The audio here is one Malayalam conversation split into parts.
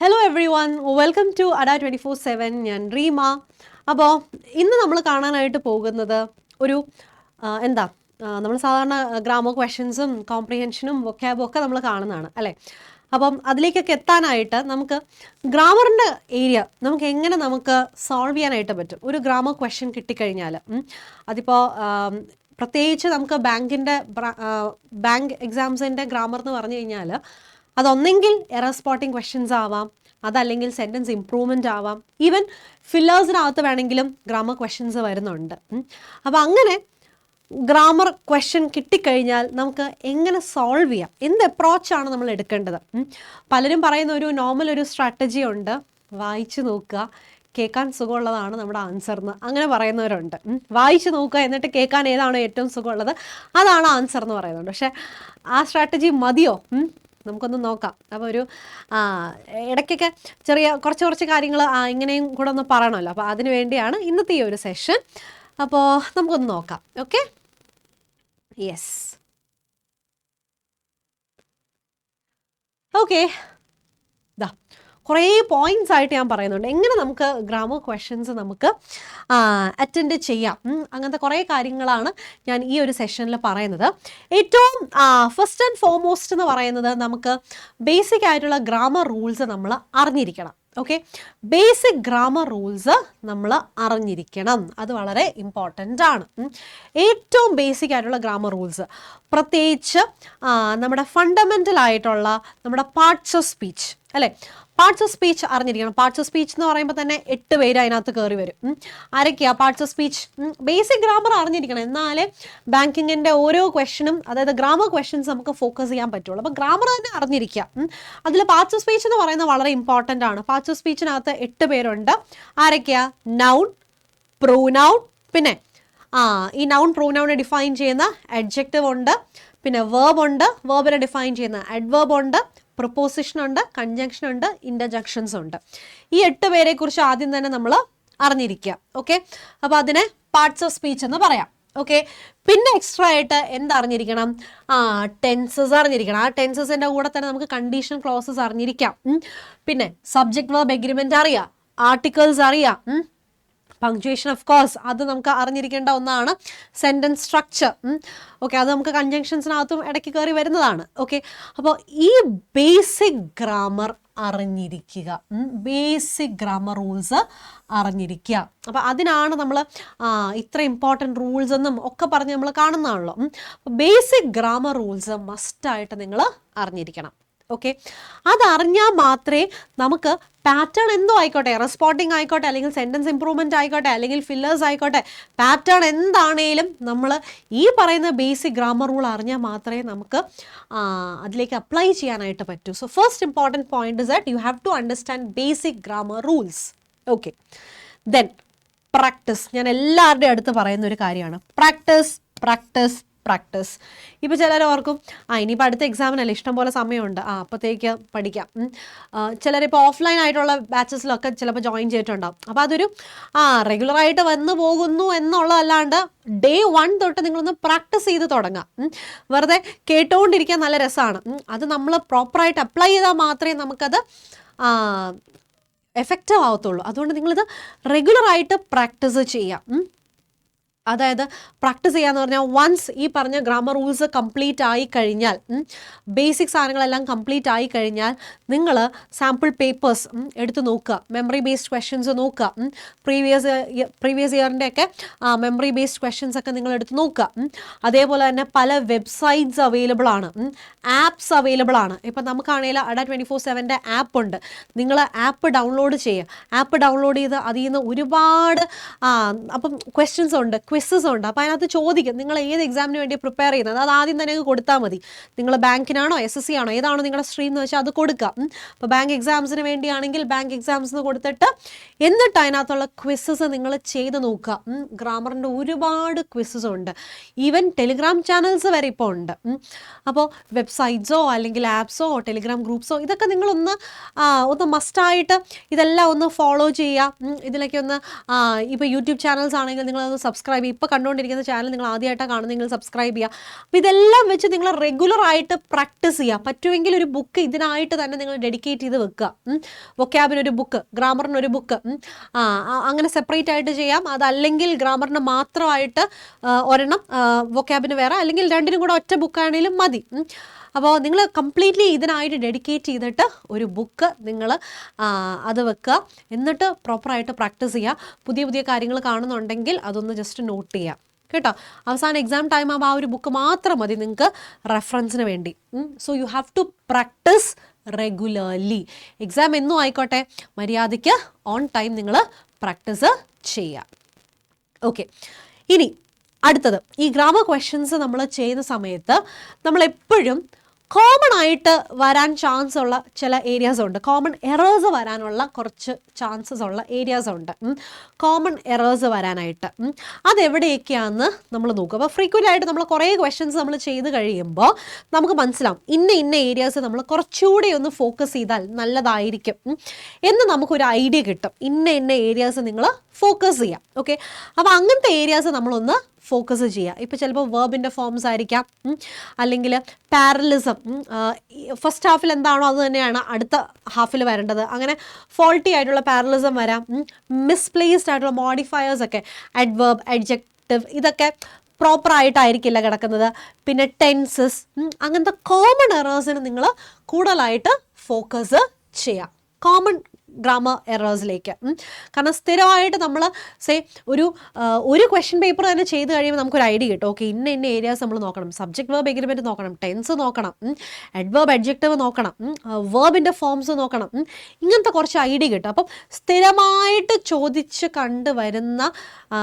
Hello everyone welcome to Adda twenty four seven ഞാൻ റീമ. അപ്പോൾ ഇന്ന് നമ്മൾ കാണാനായിട്ട് പോകുന്നത് ഒരു എന്താ നമ്മൾ സാധാരണ ഗ്രാമർ ക്വസ്റ്റ്യൻസും കോംപ്രിഹെൻഷനും വൊക്കാബും ഒക്കെ നമ്മൾ കാണുന്നതാണ് അല്ലേ? അപ്പം അതിലേക്കൊക്കെ എത്താനായിട്ട് നമുക്ക് ഗ്രാമറിന്റെ ഏരിയ നമുക്ക് എങ്ങനെ നമുക്ക് സോൾവ് ചെയ്യാനായിട്ട് പറ്റും? ഒരു ഗ്രാമർ ക്വസ്റ്റ്യൻ കിട്ടിക്കഴിഞ്ഞാൽ അതിപ്പോൾ പ്രത്യേകിച്ച് നമുക്ക് ബാങ്കിന്റെ ബാങ്ക് എക്സാംസിന്റെ ഗ്രാമർ എന്ന് പറഞ്ഞു കഴിഞ്ഞാൽ അതൊന്നെങ്കിൽ എറർ സ്പോട്ടിംഗ് ക്വസ്റ്റ്യൻസ് ആവാം. അതല്ലെങ്കിൽ സെന്റൻസ് ഇമ്പ്രൂവ്മെന്റ് ആവാം. ഈവൻ ഫില്ലേഴ്സിനകത്ത് വേണമെങ്കിലും ഗ്രാമർ ക്വസ്റ്റ്യൻസ് വരുന്നുണ്ട്. അപ്പോൾ അങ്ങനെ ഗ്രാമർ ക്വസ്റ്റ്യൻ കിട്ടിക്കഴിഞ്ഞാൽ നമുക്ക് എങ്ങനെ സോൾവ് ചെയ്യാം? എന്ത് അപ്രോച്ചാണ് നമ്മൾ എടുക്കേണ്ടത്? പലരും പറയുന്ന ഒരു നോർമൽ ഒരു സ്ട്രാറ്റജി ഉണ്ട്. വായിച്ചു നോക്കുക. കേൾക്കാൻ സുഖമുള്ളതാണ് നമ്മുടെ ആൻസർ എന്ന് അങ്ങനെ പറയുന്നവരുണ്ട്. വായിച്ചു നോക്കുക എന്നിട്ട് കേൾക്കാൻ ഏതാണോ ഏറ്റവും സുഖമുള്ളത്? അതാണ് ആൻസർ എന്ന് പറയുന്നുണ്ട് പക്ഷേ ആ സ്ട്രാറ്റജി മതിയോ? നമുക്കൊന്ന് നോക്കാം. അപ്പോൾ ഒരു ഇടയ്ക്കൊക്കെ ചെറിയ കുറച്ച് കുറച്ച് കാര്യങ്ങൾ ഇങ്ങനെയും കൂടെ ഒന്ന് പറയണമല്ലോ. അപ്പോൾ അതിന് വേണ്ടിയാണ് ഇന്നത്തെ ഈ ഒരു സെഷൻ അപ്പോൾ നമുക്കൊന്ന് നോക്കാം. ഓക്കെ യെസ് ഓക്കെ ഇതാ കുറേ പോയിന്റ്സ് ആയിട്ട് ഞാൻ പറയുന്നുണ്ട്. എങ്ങനെ നമുക്ക് ഗ്രാമർ ക്വസ്റ്റ്യൻസ് നമുക്ക് അറ്റൻഡ് ചെയ്യാം. അങ്ങനത്തെ കുറേ കാര്യങ്ങളാണ് ഞാൻ ഈ ഒരു സെഷനിൽ പറയുന്നത്. ഏറ്റവും ഫസ്റ്റ് ആൻഡ് ഫോർമോസ്റ്റ് എന്ന് പറയുന്നത് നമുക്ക് ബേസിക് ആയിട്ടുള്ള ഗ്രാമർ റൂൾസ് നമ്മൾ അറിഞ്ഞിരിക്കണം. ഓക്കെ ബേസിക് ഗ്രാമർ റൂൾസ് നമ്മൾ അറിഞ്ഞിരിക്കണം. അത് വളരെ ഇമ്പോർട്ടന്റ് ആണ്. ഏറ്റവും ബേസിക് ആയിട്ടുള്ള ഗ്രാമർ റൂൾസ് പ്രത്യേകിച്ച് നമ്മുടെ ഫണ്ടമെന്റൽ ആയിട്ടുള്ള നമ്മുടെ പാർട്സ് ഓഫ് സ്പീച്ച് അല്ലേ? പാർട്സ് ഓഫ് സ്പീച്ച് അറിഞ്ഞിരിക്കണം. പാർട്സ് ഓഫ് സ്പീച്ച് എന്ന് പറയുമ്പോൾ തന്നെ എട്ട് പേര് അതിനകത്ത് കയറി വരും. ആരൊക്കെയാ parts of speech basic grammar അറിഞ്ഞിരിക്കണം. എന്നാലേ ബാങ്കിങ്ങിന്റെ ഓരോ ക്വസ്റ്റനും അതായത് ഗ്രാമർ ക്വസ്റ്റ്യൻസ് നമുക്ക് ഫോക്കസ് ചെയ്യാൻ പറ്റുള്ളൂ. അപ്പോൾ ഗ്രാമർ തന്നെ അറിഞ്ഞിരിക്കുക. അതിൽ പാർട്സ് ഓഫ് സ്പീച്ച് എന്ന് പറയുന്നത് വളരെ ഇമ്പോർട്ടന്റ് ആണ്. പാർട്സ് ഓഫ് സ്പീച്ചിനകത്ത് എട്ട് പേരുണ്ട്. ആരൊക്കെയാ? നൗൺ പ്രൂനൗൺ പിന്നെ ആ ഈ നൗൺ പ്രൂനൗണിനെ ഡിഫൈൻ ചെയ്യുന്ന അഡ്ജക്റ്റീവ് ഉണ്ട്. പിന്നെ വേർബ് ഉണ്ട്. വേർബിനെ ഡിഫൈൻ ചെയ്യുന്ന അഡ്വേർബ് ഉണ്ട്. പ്രൊപ്പോസിഷൻ ഉണ്ട് കൺജങ്ഷൻ ഉണ്ട് ഇന്റർജക്ഷൻസ് ഉണ്ട് ഈ എട്ട് പേരെ കുറിച്ച് ആദ്യം തന്നെ നമ്മൾ അറിഞ്ഞിരിക്കുക ഓക്കെ അപ്പോൾ അതിനെ പാർട്സ് ഓഫ് സ്പീച്ച് എന്ന് പറയാം ഓക്കെ പിന്നെ എക്സ്ട്രാ ആയിട്ട് എന്തറിഞ്ഞിരിക്കണം ആ ടെൻസസ് അറിഞ്ഞിരിക്കണം. ആ ടെൻസസിന്റെ കൂടെ തന്നെ നമുക്ക് കണ്ടീഷൻ ക്ലോസസ് അറിഞ്ഞിരിക്കാം പിന്നെ സബ്ജക്ട് വേർബ് എഗ്രിമെന്റ് അറിയാം ആർട്ടിക്കിൾസ് അറിയാം. പങ്ക്ച്വേഷൻ ഓഫ് കോഴ്സ് അത് നമുക്ക് അറിഞ്ഞിരിക്കേണ്ട ഒന്നാണ് സെന്റൻസ് സ്ട്രക്ചർ ഓക്കെ അത് നമുക്ക് കൺജങ്ഷൻസിനകത്തും ഇടയ്ക്ക് കയറി വരുന്നതാണ്. ഓക്കെ അപ്പോൾ ഈ ബേസിക് ഗ്രാമർ അറിഞ്ഞിരിക്കുക. ബേസിക് ഗ്രാമർ റൂൾസ് അറിഞ്ഞിരിക്കുക. അപ്പോൾ അതിനാണ് നമ്മൾ ഇത്ര ഇമ്പോർട്ടന്റ് റൂൾസ് എന്നും ഒക്കെ പറഞ്ഞ് നമ്മൾ കാണുന്നതാണല്ലോ. ബേസിക് ഗ്രാമർ റൂൾസ് മസ്റ്റായിട്ട് നിങ്ങൾ അറിഞ്ഞിരിക്കണം. ഓക്കെ അതറിഞ്ഞാൽ മാത്രമേ നമുക്ക് പാറ്റേൺ എന്തോ ആയിക്കോട്ടെ റെസ്പോണ്ടിങ് ആയിക്കോട്ടെ അല്ലെങ്കിൽ സെന്റൻസ് ഇമ്പ്രൂവ്മെന്റ് ആയിക്കോട്ടെ അല്ലെങ്കിൽ ഫില്ലേഴ്സ് ആയിക്കോട്ടെ പാറ്റേൺ എന്താണേലും നമ്മൾ ഈ പറയുന്ന ബേസിക് ഗ്രാമർ റൂൾ അറിഞ്ഞാൽ മാത്രമേ നമുക്ക് അതിലേക്ക് അപ്ലൈ ചെയ്യാനായിട്ട് പറ്റൂ. So first important point is that you have to understand basic grammar rules okay then practice ഞാൻ എല്ലാവരുടെയും അടുത്ത് പറയുന്ന ഒരു കാര്യമാണ്. Practice practice practice. ഇപ്പോൾ ചിലർ ഓർക്കും ആ ഇനിയിപ്പോൾ അടുത്ത എക്സാമിനല്ലേ ഇഷ്ടം പോലെ സമയമുണ്ട്. ആ അപ്പോഴത്തേക്ക് പഠിക്കാം. ചിലരിപ്പോൾ ഓഫ്ലൈൻ ആയിട്ടുള്ള ബാച്ചസിലൊക്കെ ചിലപ്പോൾ ജോയിൻ ചെയ്തിട്ടുണ്ടാവും. അപ്പോൾ അതൊരു ആ റെഗുലറായിട്ട് വന്നു പോകുന്നു എന്നുള്ളതല്ലാണ്ട് ഡേ വൺ തൊട്ട് നിങ്ങളൊന്ന് പ്രാക്ടീസ് ചെയ്ത് തുടങ്ങാം. വെറുതെ കേട്ടുകൊണ്ടിരിക്കാൻ നല്ല രസമാണ്. അത് നമ്മൾ പ്രോപ്പറായിട്ട് അപ്ലൈ ചെയ്താൽ മാത്രമേ നമുക്കത് എഫക്റ്റീവ് ആവത്തുള്ളൂ. അതുകൊണ്ട് നിങ്ങളിത് റെഗുലറായിട്ട് പ്രാക്ടീസ് ചെയ്യാം. അതായത് പ്രാക്ടീസ് ചെയ്യാന്ന് പറഞ്ഞാൽ വൺസ് ഈ പറഞ്ഞ ഗ്രാമർ റൂൾസ് കംപ്ലീറ്റ് ആയി കഴിഞ്ഞാൽ ബേസിക് സാധനങ്ങളെല്ലാം കംപ്ലീറ്റ് ആയി കഴിഞ്ഞാൽ നിങ്ങൾ സാമ്പിൾ പേപ്പേഴ്സ് എടുത്ത് നോക്കുക. മെമ്മറി ബേസ്ഡ് ക്വസ്റ്റ്യൻസ് നോക്കുക. പ്രീവിയസ് പ്രീവിയസ് ഇയറിന്റെ ഒക്കെ മെമ്മറി ബേസ്ഡ് ക്വസ്റ്റ്യൻസ് ഒക്കെ നിങ്ങൾ എടുത്ത് നോക്കുക. അതേപോലെ തന്നെ പല വെബ്സൈറ്റ്സ് അവൈലബിൾ ആണ്. ആപ്സ് അവൈലബിൾ ആണ്. ഇപ്പം നമുക്കാണെങ്കിൽ അഡ ട്വന്റി ഫോർ സെവന്റെ ആപ്പ് ഉണ്ട്. നിങ്ങൾ ആപ്പ് ഡൗൺലോഡ് ചെയ്യുക. ആപ്പ് ഡൗൺലോഡ് ചെയ്ത് അതിൽ നിന്ന് ഒരുപാട് അപ്പം ക്വസ്റ്റ്യൻസ് ഉണ്ട്. ക്വിസസ് ഉണ്ട്. അപ്പോൾ അതിനകത്ത് ചോദിക്കും നിങ്ങൾ ഏത് എക്സാമിന് വേണ്ടി പ്രിപ്പയർ ചെയ്യുന്നത്? അത് ആദ്യം തന്നെ അങ്ങ് കൊടുത്താൽ മതി. നിങ്ങൾ ബാങ്കിനാണോ എസ് എസ് സി ആണോ ഏതാണോ നിങ്ങളുടെ സ്ട്രീം എന്ന് വെച്ചാൽ അത് കൊടുക്കാം. അപ്പോൾ ബാങ്ക് എക്സാംസിന് വേണ്ടിയാണെങ്കിൽ ബാങ്ക് എക്സാംസ് എന്ന് കൊടുത്തിട്ട് എന്നിട്ട് അതിനകത്തുള്ള ക്വിസസ് നിങ്ങൾ ചെയ്ത് നോക്കുക. ഗ്രാമറിന്റെ ഒരുപാട് ക്വിസസ് ഉണ്ട്. ഈവൻ ടെലിഗ്രാം ചാനൽസ് വരെ ഇപ്പോൾ ഉണ്ട്. അപ്പോൾ വെബ്സൈറ്റ്സോ അല്ലെങ്കിൽ ആപ്സോ ടെലിഗ്രാം ഗ്രൂപ്പ്സോ ഇതൊക്കെ നിങ്ങളൊന്ന് ഒന്ന് മസ്റ്റായിട്ട് ഇതെല്ലാം ഒന്ന് ഫോളോ ചെയ്യുക. ഇതിലൊക്കെ ഒന്ന് ഇപ്പോൾ യൂട്യൂബ് ചാനൽസ് ആണെങ്കിൽ നിങ്ങളൊന്ന് സബ്സ്ക്രൈബ് സബ്സ്ക്രൈബ് ചെയ്യുക ഇപ്പോൾ കണ്ടുകൊണ്ടിരിക്കുന്ന ചാനൽ നിങ്ങൾ ആദ്യമായിട്ടാണ് കാണുന്നതെങ്കിൽ സബ്സ്ക്രൈബ് ചെയ്യുക അപ്പോൾ ഇതെല്ലാം വെച്ച് നിങ്ങൾ റെഗുലർ ആയിട്ട് പ്രാക്ടീസ് ചെയ്യുക പറ്റുമെങ്കിൽ ഒരു ബുക്ക് ഇതിനായിട്ട് തന്നെ നിങ്ങൾ ഡെഡിക്കേറ്റ് ചെയ്ത് വെക്കുക. വൊക്കാബിനൊരു ബുക്ക് ഗ്രാമറിനൊരു ബുക്ക് അങ്ങനെ സെപ്പറേറ്റ് ആയിട്ട് ചെയ്യാം. അതല്ലെങ്കിൽ ഗ്രാമറിന് മാത്രമായിട്ട് ഒരെണ്ണം വൊക്കാബിന് വേറെ അല്ലെങ്കിൽ രണ്ടിനും കൂടെ ഒറ്റ ബുക്കാണെങ്കിലും മതി. അപ്പോൾ നിങ്ങൾ കംപ്ലീറ്റ്ലി ഇതിനായിട്ട് ഡെഡിക്കേറ്റ് ചെയ്തിട്ട് ഒരു ബുക്ക് നിങ്ങൾ അത് വെക്കുക. എന്നിട്ട് പ്രോപ്പറായിട്ട് പ്രാക്ടീസ് ചെയ്യുക പുതിയ പുതിയ കാര്യങ്ങൾ കാണുന്നുണ്ടെങ്കിൽ അതൊന്ന് ജസ്റ്റ് നോട്ട് ചെയ്യാം. കേട്ടോ? അവസാന എക്സാം ടൈം ആകുമ്പോൾ ആ ഒരു ബുക്ക് മാത്രം മതി നിങ്ങൾക്ക് റെഫറൻസിന് വേണ്ടി. So you have to practice regularly exam എന്നും ആയിക്കോട്ടെ. മര്യാദയ്ക്ക് ഓൺ ടൈം നിങ്ങൾ പ്രാക്ടീസ് ചെയ്യുക ഓക്കെ ഇനി അടുത്തത്. ഈ ഗ്രാമർ ക്വസ്റ്റ്യൻസ് നമ്മൾ ചെയ്യുന്ന സമയത്ത് നമ്മൾ എപ്പോഴും കോമൺ ആയിട്ട് വരാൻ ചാൻസ് ഉള്ള ചില ഏരിയാസ് ഉണ്ട്. കോമൺ എറേഴ്സ് വരാനുള്ള കുറച്ച് ചാൻസസ് ഉള്ള ഏരിയാസ് ഉണ്ട്. കോമൺ എറേഴ്സ് വരാനായിട്ട്. അതെവിടെയൊക്കെയാണെന്ന് നമ്മൾ നോക്കും അപ്പോൾ ഫ്രീക്വന്റ് ആയിട്ട് നമ്മൾ കുറേ ക്വസ്റ്റ്യൻസ് നമ്മൾ ചെയ്ത് കഴിയുമ്പോൾ നമുക്ക് മനസ്സിലാവും. ഇന്ന ഇന്ന ഏരിയാസ് നമ്മൾ കുറച്ചുകൂടി ഒന്ന് ഫോക്കസ് ചെയ്താൽ നല്ലതായിരിക്കും. എന്ന് നമുക്കൊരു ഐഡിയ കിട്ടും. ഇന്ന ഇന്ന ഏരിയാസ് നിങ്ങൾ ഫോക്കസ് ചെയ്യാം. ഓക്കെ അപ്പോൾ അങ്ങനത്തെ ഏരിയാസ് നമ്മളൊന്ന് ഫോക്കസ് ചെയ്യുക ഇപ്പോൾ ചിലപ്പോൾ വേർബിന്റെ ഫോംസ് ആയിരിക്കാം. അല്ലെങ്കിൽ പാരലിസം ഫസ്റ്റ് ഹാഫിൽ എന്താണോ അത് തന്നെയാണ് അടുത്ത ഹാഫിൽ വരേണ്ടത്. അങ്ങനെ ഫോൾട്ടി ആയിട്ടുള്ള പാരലിസം വരാം. മിസ്പ്ലേസ്ഡ് ആയിട്ടുള്ള മോഡിഫയേഴ്സ് ഒക്കെ അഡ്വേർബ് അഡ്ജക്റ്റീവ് ഇതൊക്കെ പ്രോപ്പർ ആയിട്ടായിരിക്കില്ല കിടക്കുന്നത്. പിന്നെ ടെൻസസ് അങ്ങനത്തെ കോമൺ എറേഴ്സിന് നിങ്ങൾ കൂടുതലായിട്ട് ഫോക്കസ് ചെയ്യാം. കോമൺ ഗ്രാമർ എറേഴ്സിലേക്ക് കാരണം സ്ഥിരമായിട്ട് നമ്മൾ സേ ഒരു ഒരു ക്വസ്റ്റ്യൻ പേപ്പർ തന്നെ ചെയ്ത് കഴിയുമ്പോൾ നമുക്കൊരു ഐഡിയ കിട്ടും. ഓക്കെ ഇന്ന ഇന്ന ഏരിയാസ് നമ്മൾ നോക്കണം. സബ്ജക്ട് വേർബ് എഗ്രിമെന്റ് നോക്കണം. ടെൻസ് നോക്കണം. അഡ്വേർബ് അഡ്ജക്റ്റീവ് നോക്കണം. വേർബിന്റെ ഫോംസ് നോക്കണം. ഇങ്ങനത്തെ കുറച്ച് ഐഡിയ കിട്ടും. അപ്പം സ്ഥിരമായിട്ട് ചോദിച്ച് കണ്ടുവരുന്ന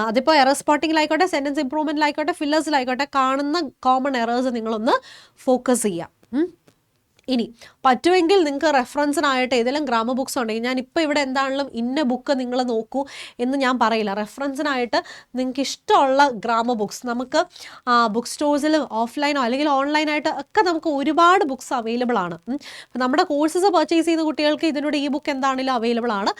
അതിപ്പോൾ എറർ സ്പോട്ടിങ്ങിലായിക്കോട്ടെ സെന്റൻസ് ഇമ്പ്രൂവ്മെന്റിലായിക്കോട്ടെ ഫില്ലേഴ്സിലായിക്കോട്ടെ കാണുന്ന കോമൺ എറേഴ്സ് നിങ്ങളൊന്ന് ഫോക്കസ് ചെയ്യാം. ഇനി പറ്റുമെങ്കിൽ നിങ്ങൾക്ക് റെഫറൻസിനായിട്ട് ഏതെങ്കിലും ഗ്രാമർ ബുക്സ് ഉണ്ടെങ്കിൽ ഞാൻ ഇപ്പോൾ ഇവിടെ എന്താണെങ്കിലും ഇന്ന ബുക്ക് നിങ്ങൾ നോക്കൂ എന്ന് ഞാൻ പറയില്ല. റെഫറൻസിനായിട്ട് നിങ്ങൾക്ക് ഇഷ്ടമുള്ള ഗ്രാമർ ബുക്സ് നമുക്ക് ബുക്ക് സ്റ്റോഴ്സിലും ഓഫ്ലൈനോ അല്ലെങ്കിൽ ഓൺലൈനായിട്ട് ഒക്കെ നമുക്ക് ഒരുപാട് ബുക്സ് അവൈലബിൾ ആണ്. നമ്മുടെ കോഴ്സസ് പർച്ചേസ് ചെയ്യുന്ന കുട്ടികൾക്ക് ഇതിനോട് ഈ ബുക്ക് എന്താണെങ്കിലും അവൈലബിൾ ആണ്.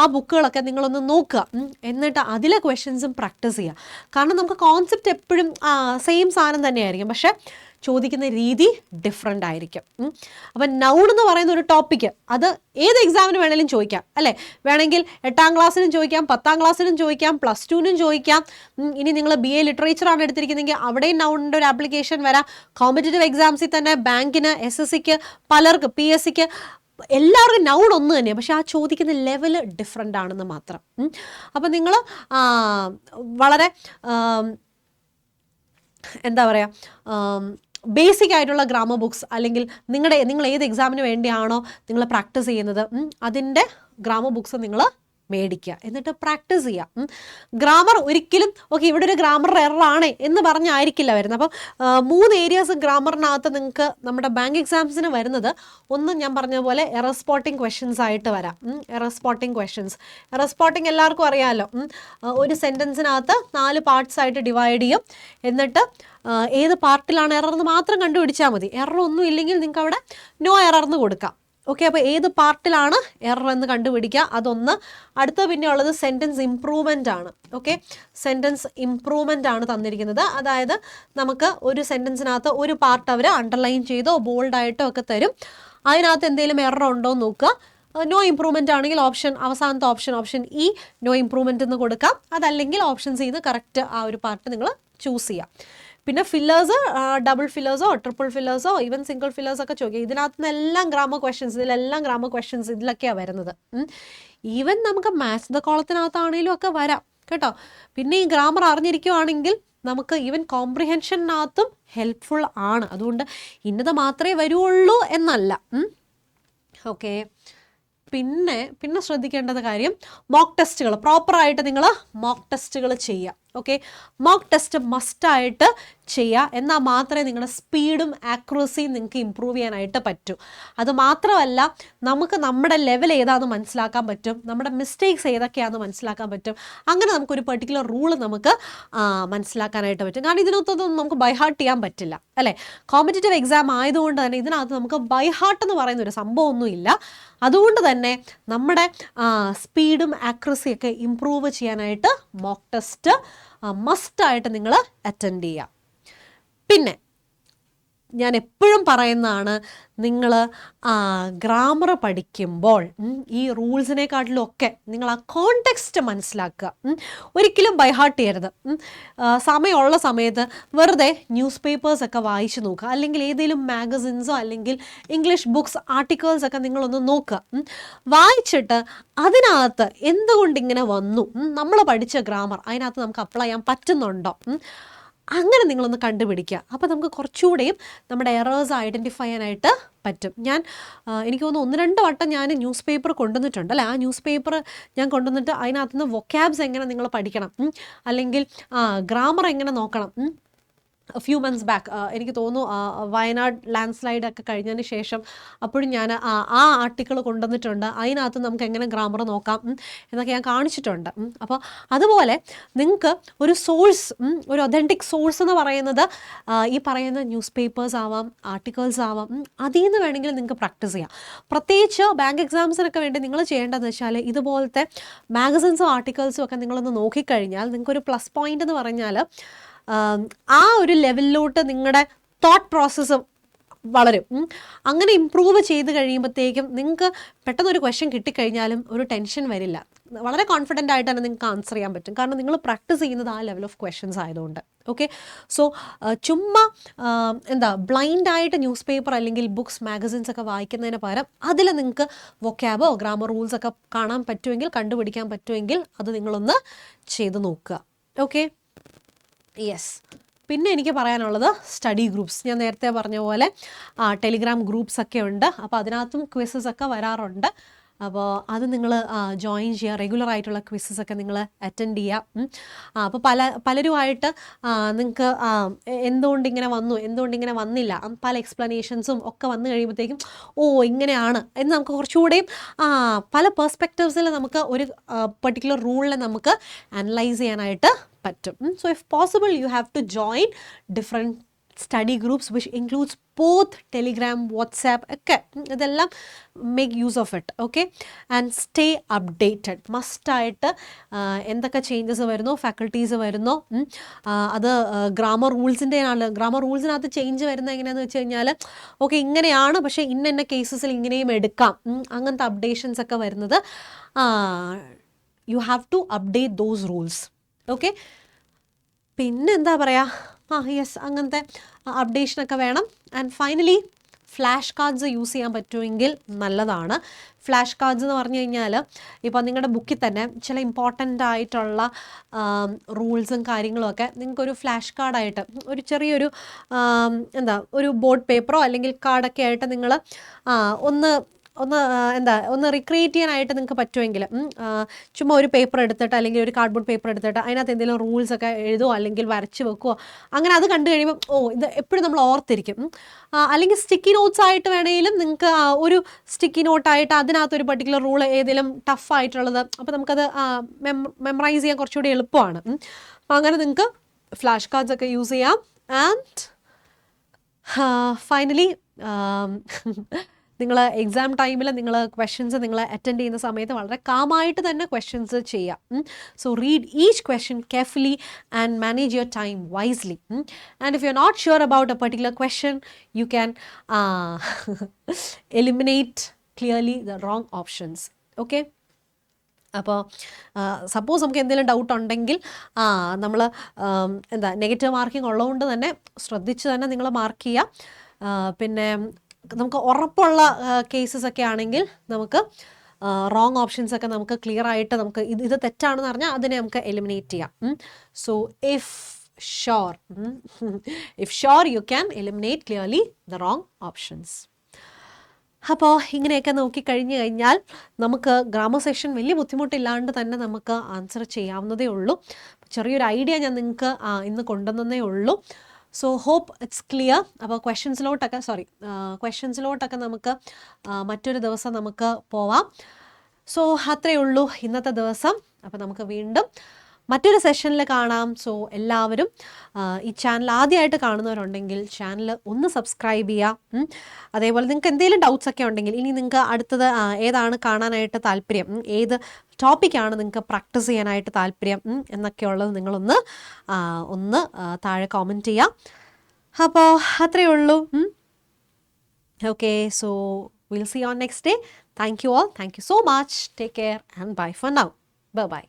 ആ ബുക്കുകളൊക്കെ നിങ്ങളൊന്ന് നോക്കുക. എന്നിട്ട് അതിലെ ക്വസ്റ്റ്യൻസും പ്രാക്ടീസ് ചെയ്യുക. കാരണം നമുക്ക് കോൺസെപ്റ്റ് എപ്പോഴും സെയിം സാധനം തന്നെയായിരിക്കും. പക്ഷേ ചോദിക്കുന്ന രീതി ഡിഫറെന്റ് ആയിരിക്കും. അപ്പം നൗൺ എന്ന് പറയുന്ന ഒരു ടോപ്പിക്ക് അത് ഏത് എക്സാമിന് വേണേലും ചോദിക്കാം അല്ലേ? വേണമെങ്കിൽ എട്ടാം ക്ലാസ്സിനും ചോദിക്കാം പത്താം ക്ലാസ്സിനും ചോദിക്കാം പ്ലസ് ടുവിനും ചോദിക്കാം. ഇനി നിങ്ങൾ ബി എ ലിറ്ററേച്ചറാണ് എടുത്തിരിക്കുന്നതെങ്കിൽ അവിടെയും നൗണിന്റെ ഒരു ആപ്ലിക്കേഷൻ വരാം. കോമ്പറ്റേറ്റീവ് എക്സാംസിൽ തന്നെ ബാങ്കിന് എസ് എസ് സിക്ക് പലർക്ക് പി എസ് സിക്ക് എല്ലാവർക്കും നൗൺ ഒന്ന് തന്നെയാണ് പക്ഷെ ആ ചോദിക്കുന്ന ലെവൽ ഡിഫറെന്റ് ആണെന്ന് മാത്രം. അപ്പം നിങ്ങൾ വളരെ എന്താ പറയുക ബേസിക് ആയിട്ടുള്ള ഗ്രാമർ ബുക്സ് അല്ലെങ്കിൽ നിങ്ങളുടെ നിങ്ങൾ ഏത് എക്സാമിന് വേണ്ടിയാണോ നിങ്ങൾ പ്രാക്ടീസ് ചെയ്യുന്നത് അതിന്റെ ഗ്രാമർ ബുക്സ് നിങ്ങൾ മേടിക്കുക. എന്നിട്ട് പ്രാക്ടീസ് ചെയ്യുക ഗ്രാമർ ഒരിക്കലും ഓക്കെ ഇവിടെ ഒരു ഗ്രാമർ എററാണ് എന്ന് പറഞ്ഞായിരിക്കില്ല വരുന്നത്. അപ്പം മൂന്ന് ഏരിയാസ് ഗ്രാമറിനകത്ത് നിങ്ങൾക്ക് നമ്മുടെ ബാങ്ക് എക്സാംസിന് വരുന്നത്. ഒന്ന് ഞാൻ പറഞ്ഞ പോലെ എറർ സ്പോട്ടിംഗ് ക്വസ്റ്റ്യൻസ് ആയിട്ട് വരാം. Error spotting questions error spotting എല്ലാവർക്കും അറിയാമല്ലോ ഒരു സെന്റൻസിനകത്ത് നാല് പാർട്സ് ആയിട്ട് ഡിവൈഡ് ചെയ്യും. എന്നിട്ട് ഏത് പാർട്ടിലാണ് എറർ എന്ന് മാത്രം കണ്ടുപിടിച്ചാൽ മതി. എറർ ഒന്നും ഇല്ലെങ്കിൽ നിങ്ങൾക്ക് അവിടെ നോ എറർ എന്ന് കൊടുക്കാം. ഓക്കെ അപ്പോൾ ഏത് പാർട്ടിലാണ് എറർ എന്ന് കണ്ടുപിടിക്കുക? അതൊന്ന്. അടുത്ത പിന്നെ ഉള്ളത് സെന്റൻസ് ഇംപ്രൂവ്മെന്റ് ആണ്. ഓക്കെ സെന്റൻസ് ഇംപ്രൂവ്മെന്റ് ആണ് തന്നിരിക്കുന്നത്. അതായത് നമുക്ക് ഒരു സെന്റൻസിനകത്ത് ഒരു പാർട്ട് അവർ അണ്ടർലൈൻ ചെയ്തോ ബോൾഡായിട്ടോ ഒക്കെ തരും. അതിനകത്ത് എന്തെങ്കിലും എറർ ഉണ്ടോ എന്ന് നോക്കുക. നോ ഇമ്പ്രൂവ്മെന്റ് ആണെങ്കിൽ ഓപ്ഷൻ അവസാനത്തെ option option E no improvement എന്ന് കൊടുക്കാം. അതല്ലെങ്കിൽ ഓപ്ഷൻ ചെയ്ത് കറക്റ്റ് ആ ഒരു പാർട്ട് നിങ്ങൾ ചൂസ് ചെയ്യാം. പിന്നെ ഫില്ലേഴ്സ് ഡബിൾ ഫില്ലേഴ്സോ ട്രിപ്പിൾ ഫില്ലേഴ്സോ ഈവൻ സിംഗിൾ ഫില്ലേഴ്സ് ഒക്കെ ചോദിക്കുക ഇതിനകത്ത് നിന്നെല്ലാം ഗ്രാമർ ക്വസ്റ്റ്യൻസ് ഇതിലെല്ലാം ഗ്രാമർ ക്വസ്റ്റ്യൻസ് ഇതിലൊക്കെയാണ് വരുന്നത്. ഈവൻ നമുക്ക് മാത്സ് ദ കോളത്തിനകത്താണെങ്കിലും ഒക്കെ വരാം കേട്ടോ. പിന്നെ ഈ ഗ്രാമർ അറിഞ്ഞിരിക്കുവാണെങ്കിൽ നമുക്ക് ഈവൻ കോംപ്രിഹെൻഷനകത്തും ഹെൽപ്ഫുൾ ആണ്. അതുകൊണ്ട് ഇന്നത് മാത്രമേ വരുള്ളൂ എന്നല്ല. ഓക്കെ പിന്നെ പിന്നെ ശ്രദ്ധിക്കേണ്ടത് കാര്യം മോക്ക് ടെസ്റ്റുകൾ പ്രോപ്പറായിട്ട് നിങ്ങൾ മോക്ക് ടെസ്റ്റുകൾ ചെയ്യുക ഓക്കെ മോക്ക് ടെസ്റ്റ് മസ്റ്റായിട്ട് ചെയ്യുക എന്നാൽ മാത്രമേ നിങ്ങളുടെ സ്പീഡും ആക്യുറസിയും നിങ്ങൾക്ക് ഇമ്പ്രൂവ് ചെയ്യാനായിട്ട് പറ്റൂ. അത് മാത്രമല്ല നമുക്ക് നമ്മുടെ ലെവൽ ഏതാണെന്ന് മനസ്സിലാക്കാൻ പറ്റും. നമ്മുടെ മിസ്റ്റേക്സ് ഏതൊക്കെയാണെന്ന് മനസ്സിലാക്കാൻ പറ്റും. അങ്ങനെ നമുക്കൊരു പെർട്ടിക്കുലർ റൂൾ നമുക്ക് മനസ്സിലാക്കാനായിട്ട് പറ്റും. കാരണം ഇതിനകത്തൊന്നും നമുക്ക് ബൈഹാർട്ട് ചെയ്യാൻ പറ്റില്ല. അല്ലേ? കോമ്പറ്റേറ്റീവ് എക്സാം ആയതുകൊണ്ട് തന്നെ ഇതിനകത്ത് നമുക്ക് ബൈഹാർട്ട് എന്ന് പറയുന്ന ഒരു സംഭവമൊന്നും ഇല്ല അതുകൊണ്ട് തന്നെ നമ്മുടെ സ്പീഡും ആക്യുറസിയൊക്കെ ഇമ്പ്രൂവ് ചെയ്യാനായിട്ട് മോക്ക് ടെസ്റ്റ് മസ്റ്റായിട്ട് നിങ്ങൾ അറ്റൻഡ് ചെയ്യുക. ഞാൻ എപ്പോഴും പറയുന്നതാണ് നിങ്ങൾ ഗ്രാമർ പഠിക്കുമ്പോൾ ഈ റൂൾസിനെക്കാട്ടിലും ഒക്കെ നിങ്ങൾ ആ കോണ്ടെക്സ്റ്റ് മനസ്സിലാക്കുക. ഒരിക്കലും ബൈഹാർട്ട് ചെയ്യരുത്. സമയമുള്ള സമയത്ത് വെറുതെ ന്യൂസ് പേപ്പേഴ്സ് ഒക്കെ വായിച്ച് നോക്കുക. അല്ലെങ്കിൽ ഏതെങ്കിലും മാഗസിൻസോ അല്ലെങ്കിൽ ഇംഗ്ലീഷ് ബുക്സ് ആർട്ടിക്കിൾസ് ഒക്കെ നിങ്ങളൊന്ന് നോക്കുക. വായിച്ചിട്ട് അതിനകത്ത് എന്തുകൊണ്ട് ഇങ്ങനെ വന്നു നമ്മൾ പഠിച്ച ഗ്രാമർ അതിനകത്ത് നമുക്ക് അപ്ലൈ ചെയ്യാൻ പറ്റുന്നുണ്ടോ. അങ്ങനെ നിങ്ങളൊന്ന് കണ്ടുപിടിക്കുക. അപ്പോൾ നമുക്ക് കുറച്ചുകൂടെയും നമ്മുടെ എറേഴ്സ് ഐഡന്റിഫൈ ചെയ്യാനായിട്ട് പറ്റും. ഞാൻ എനിക്ക് തോന്നുന്നു ഒന്ന് രണ്ട് വട്ടം ഞാൻ ന്യൂസ് പേപ്പർ കൊണ്ടുവന്നിട്ടുണ്ട് അല്ലേ? ആ ന്യൂസ് പേപ്പർ ഞാൻ കൊണ്ടുവന്നിട്ട് അതിനകത്തുനിന്ന് വൊക്കാബ്സ് എങ്ങനെ നിങ്ങൾ പഠിക്കണം? അല്ലെങ്കിൽ ഗ്രാമർ എങ്ങനെ നോക്കണം. ഫ്യൂ മന്ത്സ് ബാക്ക് എനിക്ക് തോന്നുന്നു വയനാട് ലാൻഡ് സ്ലൈഡ് ഒക്കെ കഴിഞ്ഞതിന് ശേഷം അപ്പോഴും ഞാൻ ആ ആർട്ടിക്കിൾ കൊണ്ടുവന്നിട്ടുണ്ട്. അതിനകത്ത് നമുക്ക് എങ്ങനെ ഗ്രാമർ നോക്കാം എന്നൊക്കെ ഞാൻ കാണിച്ചിട്ടുണ്ട് അപ്പോൾ അതുപോലെ നിങ്ങൾക്ക് ഒരു സോഴ്സ് ഒരു ഒതന്റിക് സോഴ്സ് എന്ന് പറയുന്നത് ഈ പറയുന്ന ന്യൂസ് പേപ്പേഴ്സ് ആവാം ആർട്ടിക്കിൾസ് ആവാം അതിൽ നിന്ന് വേണമെങ്കിൽ നിങ്ങൾക്ക് പ്രാക്ടീസ് ചെയ്യാം. പ്രത്യേകിച്ച് ബാങ്ക് എക്സാംസിനൊക്കെ വേണ്ടി നിങ്ങൾ ചെയ്യേണ്ടതെന്ന് വെച്ചാൽ ഇതുപോലത്തെ മാഗസിൻസും ആർട്ടിക്കിൾസും ഒക്കെ നിങ്ങളൊന്ന് നോക്കിക്കഴിഞ്ഞാൽ നിങ്ങൾക്കൊരു പ്ലസ് പോയിന്റ് എന്ന് പറഞ്ഞാൽ ആം, ഒരു ലെവലിലോട്ട് നിങ്ങളുടെ തോട്ട് പ്രോസസ്സ് വളരും. അങ്ങനെ ഇമ്പ്രൂവ് ചെയ്ത് കഴിയുമ്പോഴത്തേക്കും നിങ്ങൾക്ക് പെട്ടെന്നൊരു ക്വസ്റ്റ്യൻ കിട്ടിക്കഴിഞ്ഞാലും ഒരു ടെൻഷൻ വരില്ല. വളരെ കോൺഫിഡന്റ് ആയിട്ട് തന്നെ നിങ്ങൾക്ക് ആൻസർ ചെയ്യാൻ പറ്റും. കാരണം നിങ്ങൾ പ്രാക്ടീസ് ചെയ്യുന്നത് ആ ലെവൽ ഓഫ് ക്വസ്റ്റ്യൻസ് ആയതുകൊണ്ട്. ഓക്കെ സോ ചുമ്മാ എന്താ ബ്ലൈൻഡ് ആയിട്ട് ന്യൂസ് പേപ്പർ അല്ലെങ്കിൽ ബുക്സ് മാഗസിൻസ് ഒക്കെ വായിക്കുന്നതിന് പകരം അതിൽ നിങ്ങൾക്ക് വൊക്കാബോ ഗ്രാമർ റൂൾസ് ഒക്കെ കാണാൻ പറ്റുമെങ്കിൽ കണ്ടുപിടിക്കാൻ പറ്റുമെങ്കിൽ അത് നിങ്ങളൊന്ന് ചെയ്ത് നോക്കുക. ഓക്കെ യെസ് പിന്നെ എനിക്ക് പറയാനുള്ളത് സ്റ്റഡി ഗ്രൂപ്പ്സ് ഞാൻ നേരത്തെ പറഞ്ഞ പോലെ ടെലിഗ്രാം ഗ്രൂപ്പ്സ് ഒക്കെ ഉണ്ട്. അപ്പോൾ അതിനകത്തും ക്വിസസ് ഒക്കെ വരാറുണ്ട്. അപ്പോൾ അത് നിങ്ങൾ ജോയിൻ ചെയ്യുക റെഗുലർ ആയിട്ടുള്ള ക്വിസസ് ഒക്കെ നിങ്ങൾ അറ്റൻഡ് ചെയ്യുക. അപ്പോൾ പല പലരുമായിട്ട് നിങ്ങൾക്ക് എന്തുകൊണ്ട് ഇങ്ങനെ വന്നു എന്തുകൊണ്ട് ഇങ്ങനെ വന്നില്ല പല എക്സ്പ്ലനേഷൻസും ഒക്കെ വന്നു കഴിയുമ്പോഴത്തേക്കും ഓ ഇങ്ങനെയാണ് എന്ന് നമുക്ക് കുറച്ചുകൂടെയും പല പെർസ്പെക്റ്റീവ്സിൽ നമുക്ക് ഒരു പെർട്ടിക്കുലർ റൂളിനെ നമുക്ക് അനലൈസ് ചെയ്യാനായിട്ട് പറ്റും. So if possible you have to join different study groups which includes both Telegram WhatsApp ഒക്കെ. ഇതെല്ലാം make use of it okay and stay updated മസ്റ്റായിട്ട് എന്തൊക്കെ ചേഞ്ചസ് വരുന്നോ ഫാക്കൾട്ടീസ് വരുന്നോ അത് ഗ്രാമർ റൂൾസിന്റെ ആണ് ഗ്രാമർ റൂൾസിനകത്ത് ചേഞ്ച് വരുന്നത് എങ്ങനെയാണെന്ന് വെച്ച് കഴിഞ്ഞാൽ ഓക്കെ ഇങ്ങനെയാണ് പക്ഷേ ഇന്ന ഇന്ന കേസസിൽ ഇങ്ങനെയും എടുക്കാം. അങ്ങനത്തെ അപ്ഡേഷൻസ് ഒക്കെ വരുന്നത്. You have to update those rules okay പിന്നെന്താ പറയുക ആ യെസ് അങ്ങനത്തെ അപ്ഡേഷനൊക്കെ വേണം. And finally flash cards use ചെയ്യാൻ പറ്റുമെങ്കിൽ നല്ലതാണ്. ഫ്ലാഷ് കാർഡ്സ് എന്ന് പറഞ്ഞു കഴിഞ്ഞാൽ ഇപ്പോൾ നിങ്ങളുടെ ബുക്കിൽ തന്നെ ചില ഇമ്പോർട്ടന്റ് ആയിട്ടുള്ള റൂൾസും കാര്യങ്ങളും ഒക്കെ നിങ്ങൾക്കൊരു ഫ്ലാഷ് കാർഡായിട്ട് ഒരു ചെറിയൊരു എന്താ ഒരു ബോർഡ് പേപ്പറോ അല്ലെങ്കിൽ കാർഡൊക്കെ ആയിട്ട് നിങ്ങൾ ഒന്ന് ഒന്ന് എന്താ ഒന്ന് റിക്രിയേറ്റ് ചെയ്യാനായിട്ട് നിങ്ങൾക്ക് പറ്റുമെങ്കിൽ ചുമ്മാ ഒരു പേപ്പർ എടുത്തിട്ട് അല്ലെങ്കിൽ ഒരു കാർഡ്ബോർഡ് പേപ്പർ എടുത്തിട്ട് അതിനകത്ത് എന്തെങ്കിലും റൂൾസ് ഒക്കെ എഴുതുമോ അല്ലെങ്കിൽ വരച്ച് വെക്കുമോ അങ്ങനെ അത് കണ്ടു കഴിയുമ്പോൾ ഓ ഇത് എപ്പോഴും നമ്മൾ ഓർത്തിരിക്കും അല്ലെങ്കിൽ സ്റ്റിക്കി നോട്ട്സ് ആയിട്ട് വേണമെങ്കിലും നിങ്ങൾക്ക് ഒരു സ്റ്റിക്കി നോട്ടായിട്ട് അതിനകത്ത് ഒരു പർട്ടിക്കുലർ റൂൾ ഏതെങ്കിലും ടഫ് ആയിട്ടുള്ളത് അപ്പോൾ നമുക്കത് മെമ്മറൈസ് ചെയ്യാൻ കുറച്ചുകൂടി എളുപ്പമാണ് അപ്പോൾ അങ്ങനെ നിങ്ങൾക്ക് ഫ്ലാഷ് കാർഡ്സ് ഒക്കെ യൂസ് ചെയ്യാം ആൻഡ് ഫൈനലി നിങ്ങൾ എക്സാം ടൈമിൽ നിങ്ങൾ ക്വസ്റ്റ്യൻസ് നിങ്ങൾ അറ്റൻഡ് ചെയ്യുന്ന സമയത്ത് വളരെ കാമായിട്ട് തന്നെ ക്വസ്റ്റ്യൻസ് ചെയ്യാം. So read each question carefully and manage your time wisely and if you are not sure about a particular question you can eliminate clearly the wrong options okay അപ്പോൾ സപ്പോസ് നമുക്ക് എന്തെങ്കിലും ഡൗട്ട് ഉണ്ടെങ്കിൽ നമ്മൾ എന്താ നെഗറ്റീവ് മാർക്കിംഗ് ഉള്ളതുകൊണ്ട് തന്നെ ശ്രദ്ധിച്ച് തന്നെ നിങ്ങൾ മാർക്ക് ചെയ്യുക പിന്നെ നമുക്ക് ഉറപ്പുള്ള കേസസ് ഒക്കെ ആണെങ്കിൽ നമുക്ക് റോങ് ഓപ്ഷൻസ് ഒക്കെ നമുക്ക് ക്ലിയർ ആയിട്ട് നമുക്ക് ഇത് ഇത് തെറ്റാണെന്ന് പറഞ്ഞാൽ അതിനെ നമുക്ക് എലിമിനേറ്റ് ചെയ്യാം. So if sure if sure you can eliminate clearly the wrong options അപ്പോൾ ഇങ്ങനെയൊക്കെ നോക്കിക്കഴിഞ്ഞു കഴിഞ്ഞാൽ നമുക്ക് ഗ്രാമർ സെക്ഷൻ വലിയ ബുദ്ധിമുട്ടില്ലാണ്ട് തന്നെ നമുക്ക് ആൻസർ ചെയ്യാവുന്നതേ ഉള്ളൂ. ചെറിയൊരു ഐഡിയ ഞാൻ നിങ്ങൾക്ക് ഇന്ന് കൊണ്ടുവന്നതേ ഉള്ളൂ. സോ ഹോപ്പ് ഇറ്റ്സ് ക്ലിയർ അപ്പോൾ ക്വസ്റ്റ്യൻസിലോട്ടൊക്കെ സോറി ക്വസ്റ്റ്യൻസിലോട്ടൊക്കെ നമുക്ക് മറ്റൊരു ദിവസം നമുക്ക് പോവാം. സോ അത്രയേ ഉള്ളൂ ഇന്നത്തെ ദിവസം. അപ്പോൾ നമുക്ക് വീണ്ടും മറ്റൊരു സെഷനിൽ കാണാം. സോ എല്ലാവരും ഈ ചാനൽ ആദ്യമായിട്ട് കാണുന്നവരുണ്ടെങ്കിൽ ചാനൽ ഒന്ന് സബ്സ്ക്രൈബ് ചെയ്യുക. അതേപോലെ നിങ്ങൾക്ക് എന്തെങ്കിലും ഡൗട്ട്സ് ഒക്കെ ഉണ്ടെങ്കിൽ ഇനി നിങ്ങൾക്ക് അടുത്തത് ഏതാണ് കാണാനായിട്ട് താല്പര്യം? ഏത് ടോപ്പിക്കാണ് നിങ്ങൾക്ക് പ്രാക്ടീസ് ചെയ്യാനായിട്ട് താല്പര്യം? എന്നൊക്കെ ഉള്ളത് നിങ്ങളൊന്ന് ഒന്ന് താഴെ കോമെന്റ് ചെയ്യുക. അപ്പോൾ അത്രയേ ഉള്ളൂ. Okay so will see on next day thank you all thank you so much take care and bye for now bye bye